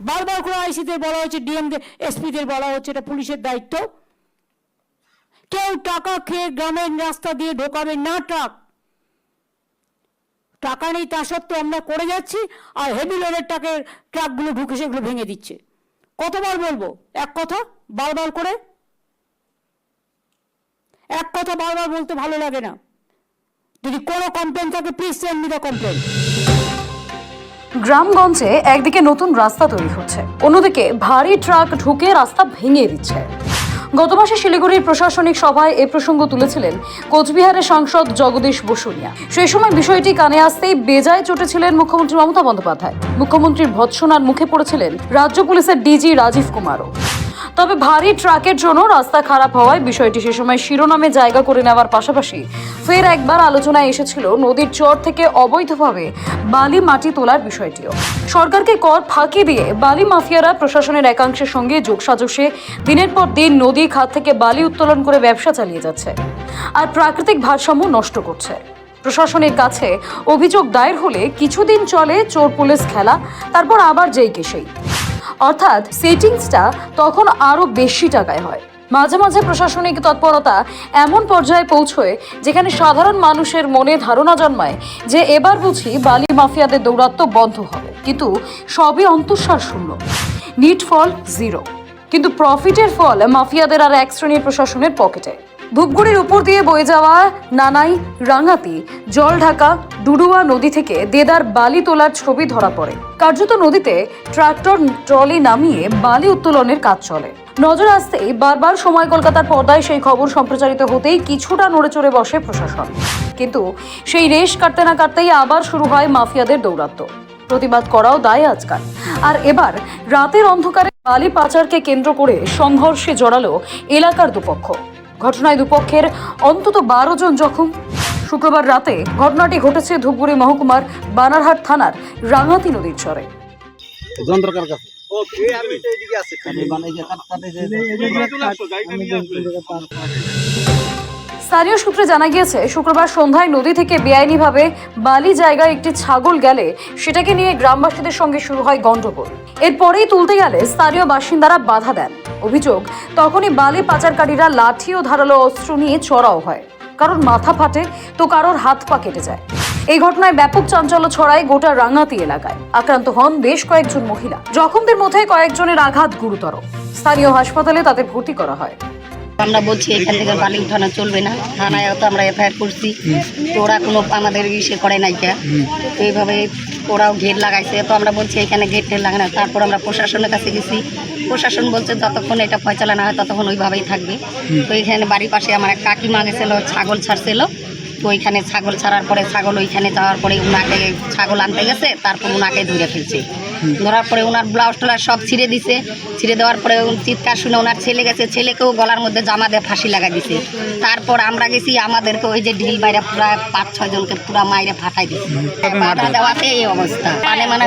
বারবার করে আইসিদের বলা হচ্ছে ডিএমদের এসপিদের বলা হচ্ছে, এটা পুলিশের দায়িত্ব। কেউ টাকা খেয়ে গ্রামের রাস্তা দিয়ে ঢোকাবে না ট্রাক। টাকা নেই তা সত্ত্বেও আমরা করে যাচ্ছি আর হেভি লোডের টাকের ট্রাকগুলো ঢুকে সেগুলো ভেঙে দিচ্ছে। কতবার বলব? এক কথা, বারবার করে। এক কথা বারবার বলতে ভালো লাগে না। যদি কোনো কমপ্লেন থাকে please send me the complain গ্রামগঞ্জে একদিকে নতুন রাস্তা তৈরি হচ্ছে, অন্যদিকে ভারী ট্রাক ঢুকে রাস্তা ভেঙে দিচ্ছে। গত মাসে শিলিগুড়ির প্রশাসনিক সভায় এ প্রসঙ্গ তুলেছিলেন কোচবিহারের সাংসদ জগদীশ বসুনিয়া। সেই সময় বিষয়টি কানে আসতেই বেজায় চটেছিলেন মুখ্যমন্ত্রী মমতা বন্দ্যোপাধ্যায়। মুখ্যমন্ত্রীর ভৎসনার মুখে পড়েছিলেন রাজ্য পুলিশের ডিজি রাজীব কুমারও। তবে ভারী ট্রাকের জন্য রাস্তা খারাপ হওয়ায় বিষয়টি সে সময় শিরোনামে জায়গা করে নেওয়ার পাশাপাশি ফের একবার আলোচনায় এসেছিল নদীর চর থেকে অবৈধভাবে বালি মাটি তোলার বিষয়টিও। সরকারকে কর ফাঁকি দিয়ে বালি মাফিয়ারা প্রশাসনের একাংশের সঙ্গে যোগসাজশে দিনের পর দিন নদী খাত থেকে বালি উত্তোলন করে ব্যবসা চালিয়ে যাচ্ছে আর প্রাকৃতিক ভারসাম্য নষ্ট করছে। প্রশাসনের কাছে অভিযোগ দায়ের হলে কিছুদিন চলে চোর পুলিশ খেলা, তারপর আবার যেই কে সেই। অর্থাৎ সেটিংসটা তখন আরও বেশি টাকায় হয়। মাঝে মাঝে প্রশাসনিক তৎপরতা এমন পর্যায়ে পৌঁছয় যেখানে সাধারণ মানুষের মনে ধারণা জন্মায় যে এবার বুঝি বালি মাফিয়াদের দৌরাত্ম্য বন্ধ হবে। কিন্তু সবই অন্তঃসার শূন্য। নিট ফল জিরো কিন্তু প্রফিটের ফল মাফিয়াদের আর এক শ্রেণির প্রশাসনের পকেটে। ধূপগুড়ির উপর দিয়ে বয়ে যাওয়া নানাই রাঙাতি, জল ঢাকা ডুডুয়া নদী থেকে দেদার বালি তোলার ছবি ধরা পড়ে। কার্যত নদীতে ট্রাক্টর ট্রলি নামিয়ে বালি উত্তোলনের কাজ চলে। নজর আসতেই বারবার সময় কলকাতার পর্দায় সেই খবর সম্প্রচারিত হতেই কিছুটা নড়ে চড়ে বসে প্রশাসন। কিন্তু সেই রেশ কাটতে না কাটতেই আবার শুরু হয় মাফিয়াদের দৌরাত্ম্য। প্রতিবাদ করাও দায় আজকাল। আর এবার রাতের অন্ধকারে বালি পাচারকে কেন্দ্র করে সংঘর্ষে জড়ালো এলাকার দুপক্ষ। ঘটনায় দুপক্ষের অন্তত বারো জন জখম। শুক্রবার রাতে ঘটনাটি ঘটেছে ধূপগুড়ি মহকুমার বানারহাট থানার রাঙাতি নদীর চরে। কাছে। স্থানীয় সূত্রে জানা গিয়েছে, শুক্রবার সন্ধ্যায় নদী থেকে বেআইনিভাবে বালি জায়গায় একটি ছাগল গেলে সেটাকে নিয়ে গ্রামবাসীদের সঙ্গে শুরু হয় গন্ডগোল এরপরেই তুলতে গেলে স্থানীয় বাসিন্দারা বাধা দেন। অভিযোগ, তখনই বালি পাচারকারীরা লাঠি ও ধারালো অস্ত্র নিয়ে চড়াও হয়। কারোর মাথা ফাটে তো কারোর হাত পা কেটে যায়। এই ঘটনায় ব্যাপক চাঞ্চল্য ছড়ায় গোটা রাঙাতি এলাকায়। আক্রান্ত হন বেশ কয়েকজন মহিলা। জখমদের মধ্যে কয়েকজনের আঘাত গুরুতর। স্থানীয় হাসপাতালে তাদের ভর্তি করা হয়। আমরা বলছি এখান থেকে বালি উঠানো চলবে না। থানায় তো আমরা এফআইআর করছি। তো ওরা কোনো আমাদের ইসে করে নাই কে। তো এইভাবে ওরাও গেট লাগাইছে। তো আমরা বলছি এখানে গেট টেট লাগানো তারপর আমরা প্রশাসনের কাছে গেছি। প্রশাসন বলছে যতক্ষণ এটা ফয়চালা না হয় ততক্ষণ ওইভাবেই থাকবে। তো এখানে বাড়ির পাশে আমার এক কাকিমা গেছিল, ছাগল ছাড়ছিল। তো ওইখানে ছাগল ছাড়ার পরে ছাগল ওইখানে যাওয়ার পরে উনাকে ছাগল আনতে গেছে। তারপর ওনাকে ধরে ফেলছে। ধরার পরে ওনার ব্লাউজ টোলার সব ছিঁড়ে দিছে। ছিঁড়ে দেওয়ার পরে চিৎকার শুনে ওনার ছেলে গেছে। ছেলেকেও গলার মধ্যে জামা দিয়ে ফাঁসি লাগা দিছে। তারপর আমরা গেছি, আমাদেরকে ওই যে ঢিল বাইরে পুরা পাঁচ, ছয় জনকে পুরা মাইরে ফাটাই দিছে। বাধা দেওয়াতে এই অবস্থা। পানে মানে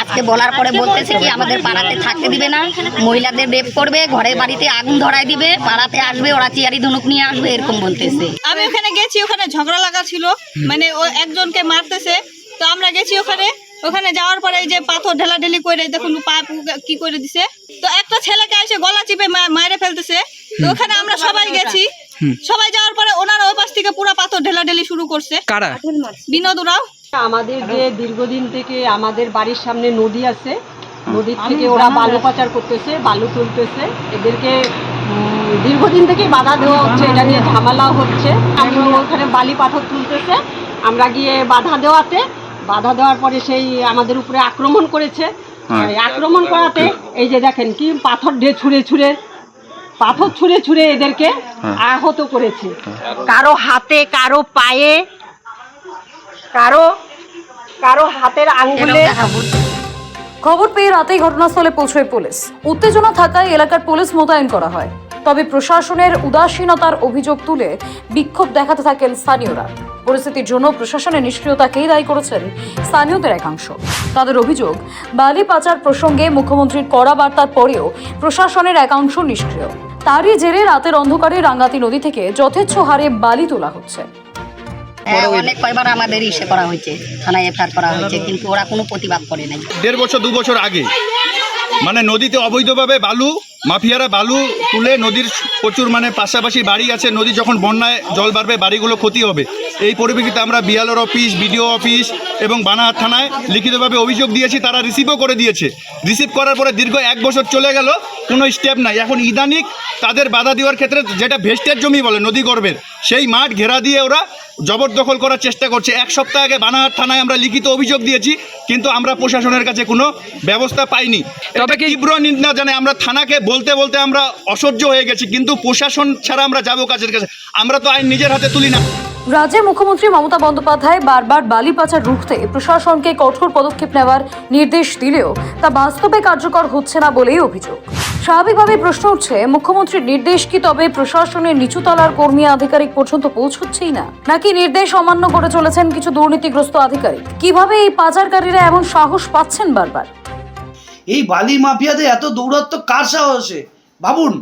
আজকে বলার পরে বলতেছে কি, আমাদের পাড়াতে থাকতে দিবে না। মহিলাদের রেপ করবে ঘরে বাড়িতে আগুন ধরায় দিবে, পাড়াতে আসবে, ওরা চিয়ারি ধনুক নিয়ে আসবে, এরকম বলতেছে। আমি ওখানে গেছি, ওখানে ঝগড়া লাগা ছিল। মানে ও একজনকে মারতেছে। তো আমরা গেছি ওখানে। ওখানে যাওয়ার পরে এই যে পাথর ঢেলাঢেলি করে দেখুন পা কি করে দিছে। তো একটা ছেলেকে এসে গলা চিপে মা- মাইরে ফেলতেছে। তো ওখানে আমরা সবাই গেছি। সবাই যাওয়ার পরে ওনার ওই পাশ থেকে পুরো পাথর ঢেলাঢেলি শুরু করছে। কারা? বিনোদ ওরাও আমাদের যে দীর্ঘদিন থেকে আমাদের বাড়ির সামনে নদী আছে নদীর থেকে ওরা বালু পাচার করতেছে বালু তুলতেছে। এদেরকে দীর্ঘদিন থেকে বাধা দেওয়া হচ্ছে এটা নিয়ে ঝামেলাও হচ্ছে। আমরা ওখানে বালি পাথর তুলতেছে। আমরা গিয়ে বাধা দেওয়াতে বাধা দেওয়ার পরে সেই আমাদের উপরে আক্রমণ করেছে। আক্রমণ করাতে এই যে দেখেন কি পাথর দিয়ে ছুঁড়ে ছুঁড়ে পাথর ছুঁড়ে ছুঁড়ে এদেরকে আহত করেছে। কারও হাতে কারও পায়ে কারও কারও হাতের আঙ্গুলে। খবর পেয়ে রাতেই ঘটনাস্থলে পৌঁছয় পুলিশ। উত্তেজনা থাকায় এলাকার পুলিশ মোতায়েন করা হয়। তবে প্রশাসনের উদাসীনতার অভিযোগ তুলে বিক্ষোভ দেখাতে থাকেন স্থানীয়রা। পরিস্থিতির জন্য প্রশাসনের নিষ্ক্রিয়তাকেই দায়ী করেছেন স্থানীয়দের একাংশ। তাদের অভিযোগ বালি পাচার প্রসঙ্গে মুখ্যমন্ত্রীর কড়া বার্তার পরেও প্রশাসনের একাংশ নিষ্ক্রিয়। তারই জেরে রাতের অন্ধকারে রাঙ্গাতি নদী থেকে যথেচ্ছ হারে বালি তোলা হচ্ছে। হ্যাঁ, অনেক কয়বার আমাদের ইসে করা হয়েছে থানায় এফআইআর করা হয়েছে কিন্তু ওরা কোনো প্রতিবাদ করে নাই। দেড় বছর দু বছর আগে মানে নদীতে অবৈধভাবে বালু মাফিয়ারা বালু তুলে নদীর প্রচুর মানে পাশাপাশি বাড়ি আছে, নদী যখন বন্যায় জল বাড়বে, বাড়িগুলো ক্ষতি হবে। এই পরিপ্রেক্ষিতে আমরা বিয়ালোর অফিস, বিডিও অফিস এবং বানাহাট থানায় লিখিতভাবে অভিযোগ দিয়েছি, তারা রিসিভও করে দিয়েছে। রিসিভ করার পরে দীর্ঘ এক বছর চলে গেল, কোনো স্টেপ নাই। এখন ইদানিক তাদের বাধা দেওয়ার ক্ষেত্রে যেটা ভেস্টের জমি বলে নদী গর্ভের সেই মাঠ ঘেরা দিয়ে ওরা জবরদখল করার চেষ্টা করছে। এক সপ্তাহ আগে বানাহাট থানায় আমরা লিখিত অভিযোগ দিয়েছি কিন্তু আমরা প্রশাসনের কাছে কোনো ব্যবস্থা পাইনি। তবে তীব্র নিন্দা জানে আমরা থানাকে বলতে বলতে আমরা অসহ্য হয়ে গেছি কিন্তু প্রশাসন ছাড়া আমরা যাব কাজের কাছে। আমরা তো আইন নিজের হাতে তুলি না। রাজ্যের মুখ্যমন্ত্রী মমতা বন্দ্যোপাধ্যায় বারবার বালি পাচার রুখতে প্রশাসনকে কঠোর পদক্ষেপ নেওয়ার নির্দেশ দিলেও তা বাস্তবে কার্যকর হচ্ছে না বলেই অভিযোগ। স্বাভাবিকভাবে প্রশ্ন উঠছে, মুখ্যমন্ত্রীর নির্দেশ কি তবে প্রশাসনের নিচুতলার কর্মী আধিকারিক পর্যন্ত পৌঁছচ্ছেই না? নাকি নির্দেশ অমান্য করে চলেছেন কিছু দুর্নীতিগ্রস্ত আধিকারিক? কীভাবে এই পাচারকারীরা এমন সাহস পাচ্ছেন বারবার? এই বালি মাফিয়াদের এত দৌরত্ব কার সাহসে? ভাবুন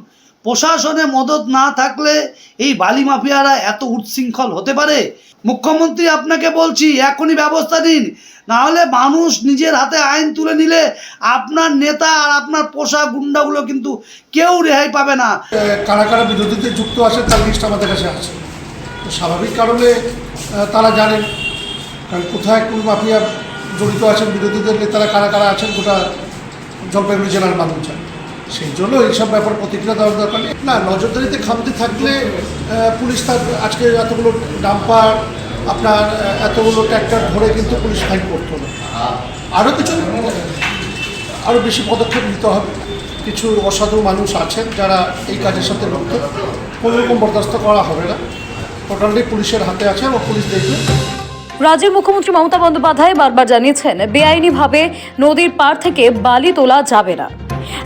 প্রশাসনের মদত না থাকলে এই বালি মাফিয়ারা এত উচ্ছৃঙ্খল হতে পারে? মুখ্যমন্ত্রী আপনাকে বলছি, এখনই ব্যবস্থা নিন। নাহলে মানুষ নিজের হাতে আইন তুলে নিলে আপনার নেতা আর আপনার পোষা গুন্ডাগুলো কিন্তু কেউ রেহাই পাবে না। কারা কারা বিরোধীতে যুক্ত আছে তার লিস্ট আমাদের কাছে আছে। স্বাভাবিক কারণে তারা জানেন। কারণ কোথায় কোন মাফিয়া জড়িত আছেন বিরোধীদের নেতারা, কারা কারা আছেন গোটা জলপাইগুড়ি জেলার মানুষ সেই জন্য এইসব ব্যাপার প্রতিক্রিয়া দেওয়ার দরকার নেই। না, নজরদারিতে খামতি থাকলে পুলিশ তার আজকে এতগুলো ডাম্পার, আপনার এতগুলো ট্র্যাক্টর ধরে কিন্তু পুলিশ ফাইন করতো না। আরও কিছু আরও বেশি পদক্ষেপ নিতে হবে। কিছু অসাধু মানুষ আছেন যারা এই কাজের সাথে যুক্ত কোনো রকম বরদাস্ত করা হবে না। টোটালি পুলিশের হাতে আছে এবং পুলিশ দেখবে। রাজ্যের মুখ্যমন্ত্রী মমতা বন্দ্যোপাধ্যায় বারবার জানিয়েছেন, বেআইনিভাবে নদীর পার থেকে বালি তোলা যাবে না।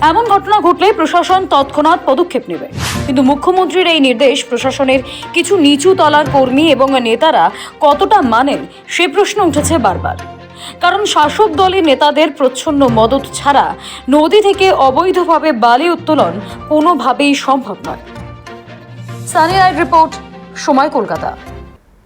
এমন ঘটনা ঘটলে প্রশাসন তৎক্ষণাৎ পদক্ষেপ নেবে। কিন্তু মুখ্যমন্ত্রীর এই নির্দেশ প্রশাসনের কিছু নিচু তলার কর্মী এবং নেতারা কতটা মানেন, সে প্রশ্ন উঠেছে বারবার। কারণ শাসক দলের নেতাদের প্রচ্ছন্ন মদত ছাড়া নদী থেকে অবৈধভাবে বালি উত্তোলন কোনোভাবেই সম্ভব নয়। সানি রিপোর্ট, সময় কলকাতা।